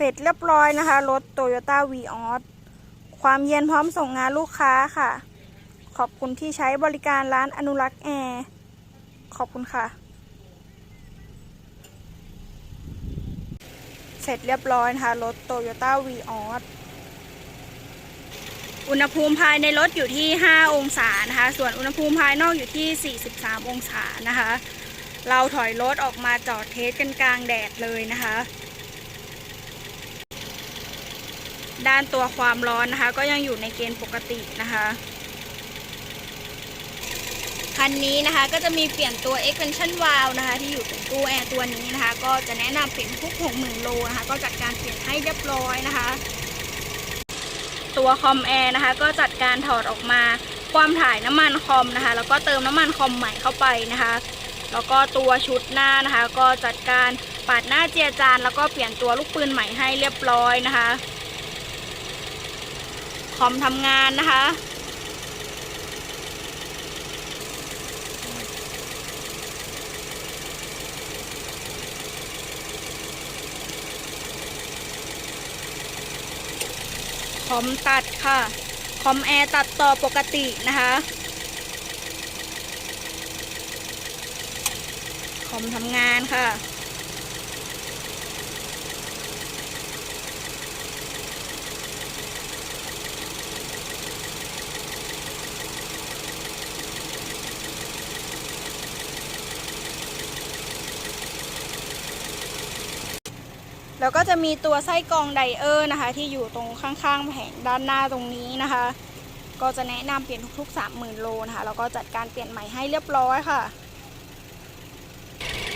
เสร็จเรียบร้อยนะคะ รถ Toyota v ีออสความเย็นพร้อมส่งงานลูกค้าค่ะ ขอบคุณที่ใช้บริการร้านอนุรักษ์แอร์ ขอบคุณค่ะ เสร็จเรียบร้อยนะคะรถ Toyota v ีออสอุณหภูมิภายในรถอยู่ที่ 5 องศานะคะ ส่วนอุณหภูมิภายนอกอยู่ที่ 43 องศานะคะ เราถอยรถออกมาจอดเทสกันกลางแดดเลยนะคะ ด้านตัวความร้อนนะคะ ก็ยังอยู่ในเกณฑ์ปกตินะคะ คันนี้นะคะก็จะมีเปลี่ยนตัว extension valve นะคะ ที่อยู่ตรงตู้แอร์ตัวนี้นะคะ ก็จะแนะนำเปลี่ยนทุก60,000โลนะคะ ก็จัดการเปลี่ยนให้เรียบร้อยนะคะ ตัวคอมแอร์นะคะ ก็จัดการถอดออกมาความถ่ายน้ำมันคอมนะคะ แล้วก็เติมน้ำมันคอมใหม่เข้าไปนะคะแล้วก็ตัวชุดหน้านะคะ ก็จัดการปาดหน้าเจียจาน แล้วก็เปลี่ยนตัวลูกปืนใหม่ให้เรียบร้อยนะคะ คอมทำงานนะคะ คอมตัดค่ะ คอมแอร์ตัดต่อปกตินะคะคอมทำงานค่ะ แล้วก็จะมีตัวไส้กรองไดเออร์นะคะ ที่อยู่ตรงข้างๆแผงด้านหน้าตรงนี้นะคะ ก็จะแนะนำเปลี่ยนทุกๆ 30,000 โลนะคะ แล้วก็จัดการเปลี่ยนใหม่ให้เรียบร้อยค่ะ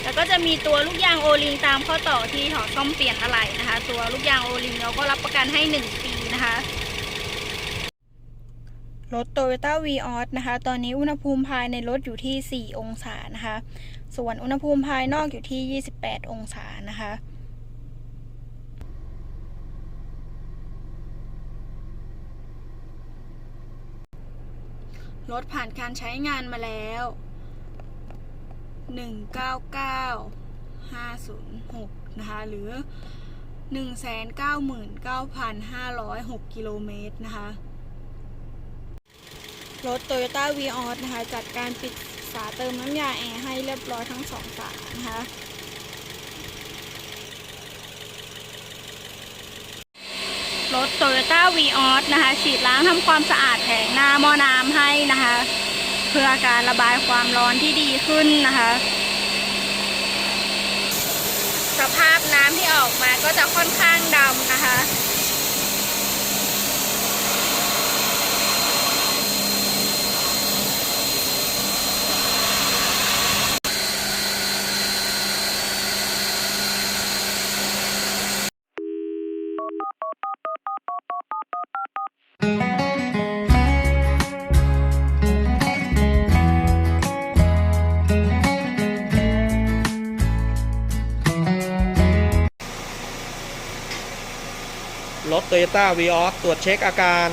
แล้วก็จะมีตัวลูกยางโอลิงตามข้อต่อที่ถอดซ่อมเปลี่ยนอะไหล่นะคะ ตัวลูกยางโอลิงเราก็รับประกันให้ 1 ปีนะคะรถ Toyota v ีออสนะคะ ตอนนี้อุณหภูมิภายในรถอยู่ที่ 4 องศานะคะ ส่วนอุณหภูมิภายนอกอยู่ที่ 28 องศานะคะ รถผ่านการใช้งานมาแล้ว 199,506 นะคะ หรือ 199,506 กิโลเมตรนะคะ รถ Toyota v ีออสนะคะ จัดการปิดฝาเติมน้ำยาแอร์ให้เรียบร้อยทั้งสองฝานะคะ รถ Toyota v ีออสนะคะ ฉีดล้างทำความสะอาดแผงหน้าหม้อน้ำให้นะคะ เพื่อการระบายความร้อนที่ดีขึ้นนะคะ สภาพน้ำที่ออกมาก็จะค่อนข้างดำนะคะ รถ Toyota v ีออสตรวจเช็คอาการ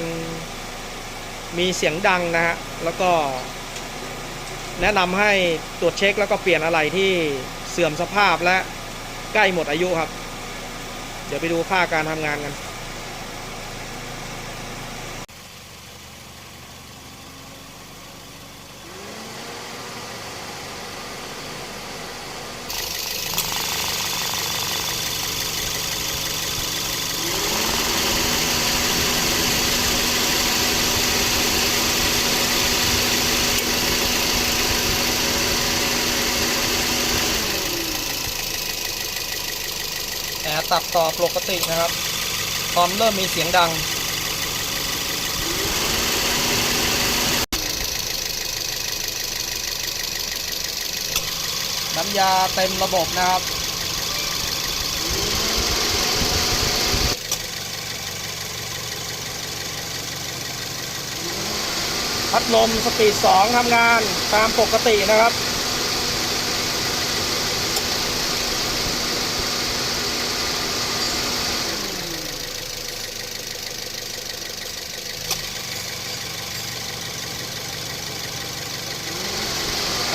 มีเสียงดังนะฮะ แล้วก็ แนะนำให้ตรวจเช็คแล้วก็เปลี่ยนอะไรที่เสื่อมสภาพและใกล้หมดอายุครับ เดี๋ยวไปดูค่าการทำงานกัน ตัดต่อปกตินะครับคอมเริ่มมีเสียงดัง น้ำยาเต็มระบบนะครับพัดลมสปีด 2ทำงานตามปกตินะครับ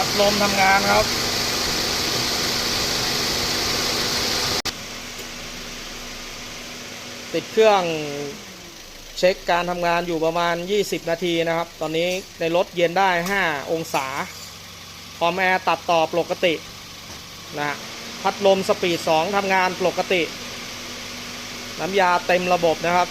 พัดลมทำงานครับ ติดเครื่องเช็คการทำงานอยู่ประมาณ 20 นาทีนะครับ ตอนนี้ในรถเย็นได้ 5 องศา คอมแอร์ตัดต่อปกตินะฮะพัดลมสปีด 2ทำงานปกติ น้ำยาเต็มระบบนะครับ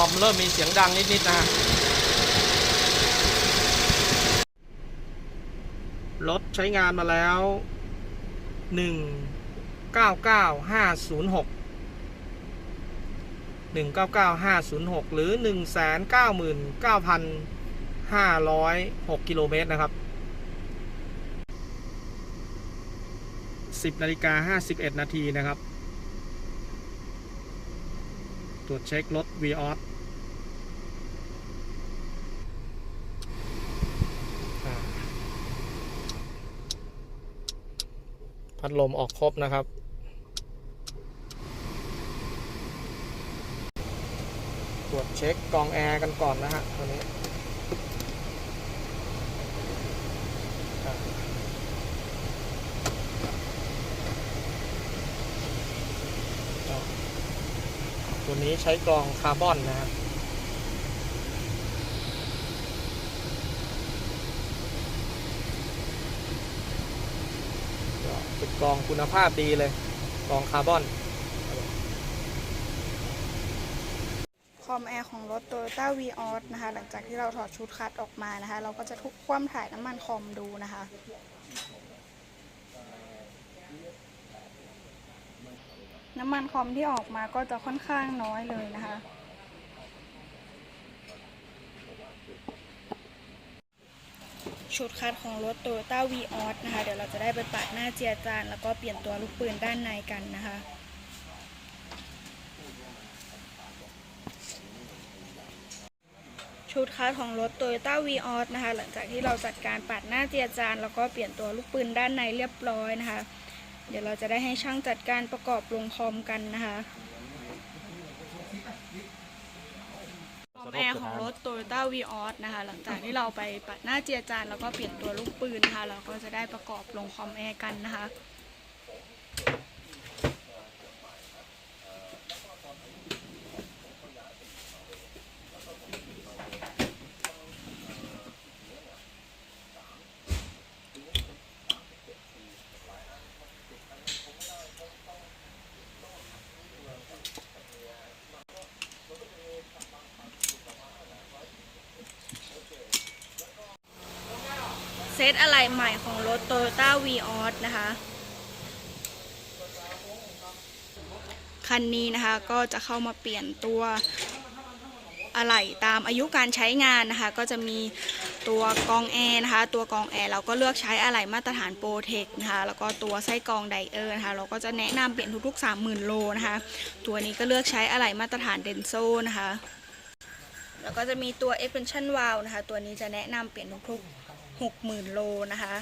อมเริ่มมีเสียงดังนิด ๆ นะฮะรถใช้งานมาแล้ว 1 9 9 5 0 6 1 9 9 5 0 6 หรือ 1 9 9 506 กิโลเมตรนะครับ 10นาฬิกา51 นาทีนะครับ ตรวจเช็ครถ v ีออส พัดลมออกครบนะครับ ตรวจเช็คกรองแอร์กันก่อนนะฮะตัวนี้ตัวนี้ใช้กรองคาร์บอนนะฮะก็เป็น กรองคุณภาพดีเลยกรองคาร์บอน คอมแอร์ของรถ Toyota v ีออนะคะ หลังจากที่เราถอดชุดคัดออกมานะคะ เราก็จะทุกคว่ำถ่ายน้ำมันคอมดูนะคะ น้ำมันคอมที่ออกมาก็จะค่อนข้างน้อยเลยนะคะ ชุดคัดของรถ Toyota v ีออนะคะ เดี๋ยวเราจะได้ไปปัดหน้าเจียจาน แล้วก็เปลี่ยนตัวลูกปืนด้านในกันนะคะ ชุดคัดของรถ Toyota v ีออนะคะ หลังจากที่เราจัดการปัดหน้าเจียจาน แล้วก็เปลี่ยนตัวลูกปืนด้านในเรียบร้อยนะคะ เดี๋ยวเราจะได้ให้ช่างจัดการประกอบลงคอมกันนะคะคอมแอ ร์ของรถ Toyota v ีออนะคะ หลังจากที่เราไปปัดหน้าเจียจานแล้วก็เปลี่ยนตัวลูกปืนนะคะ เราก็จะได้ประกอบลงคอมแอร์กันนะคะ เซตอะไรใหม่ของรถ Toyota v ีออนะคะ คันนี้นะคะก็จะเข้ามาเปลี่ยนตัวอะไหล่ตามอายุการใช้งานนะคะ ก็จะมีตัวกองแอร์นะคะ ตัวกองแอร์เราก็เลือกใช้อะไหล่มาตรฐานโปรเทคนะคะ แล้วก็ตัวไส้กองไดเออร์นะคะ เราก็จะแนะนำเปลี่ยนทุกๆ 30,000 โลนะคะ ตัวนี้ก็เลือกใช้อะไหล่มาตรฐานเดนโซนะคะ แล้วก็จะมีตัว expansion valve นะคะ ตัวนี้จะแนะนำเปลี่ยนทุกๆ 60,000 โลนะคะ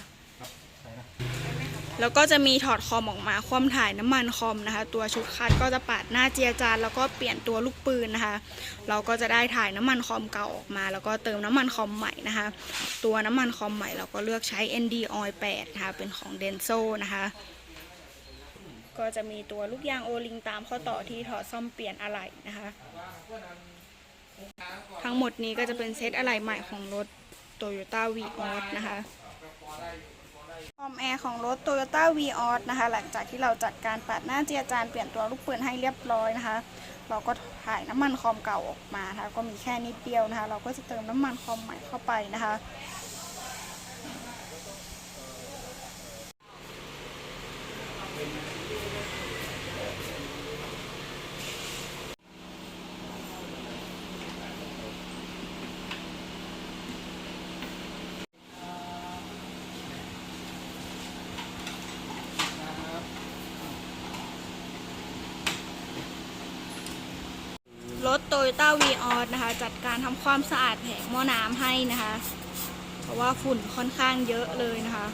แล้วก็จะมีถอดคอมออกมาคว่ำถ่ายน้ำมันคอมนะคะ ตัวชุดคัดก็จะปาดหน้าเจียจานแล้วก็เปลี่ยนตัวลูกปืนนะคะ เราก็จะได้ถ่ายน้ำมันคอมเก่าออกมา แล้วก็เติมน้ำมันคอมใหม่นะคะ ตัวน้ำมันคอมใหม่เราก็เลือกใช้ ND Oil 8นะคะเป็นของ Denso นะคะก็จะมีตัวลูกยางโอลิงตามข้อต่อที่ถอดซ่อมเปลี่ยนอะไหล่นะคะ ทั้งหมดนี้ก็จะเป็นเซตอะไหล่ใหม่ของรถ โตโยต้าวีออนะคะคอมแอร์ของรถ Toyota v ีออสนะคะ หลังจากที่เราจัดการปัดหน้าเจียจานเปลี่ยนตัวลูกปืนให้เรียบร้อยนะคะ เราก็ถ่ายน้ำมันคอมเก่าออกมานะคะ ก็มีแค่นิดเดียวนะคะ เราก็จะเติมน้ำมันคอมใหม่เข้าไปนะคะ รถโตโยต้าวีออนะคะ จัดการทำความสะอาดแผงหม้อน้ำให้นะคะ เพราะว่าฝุ่นค่อนข้างเยอะเลยนะคะ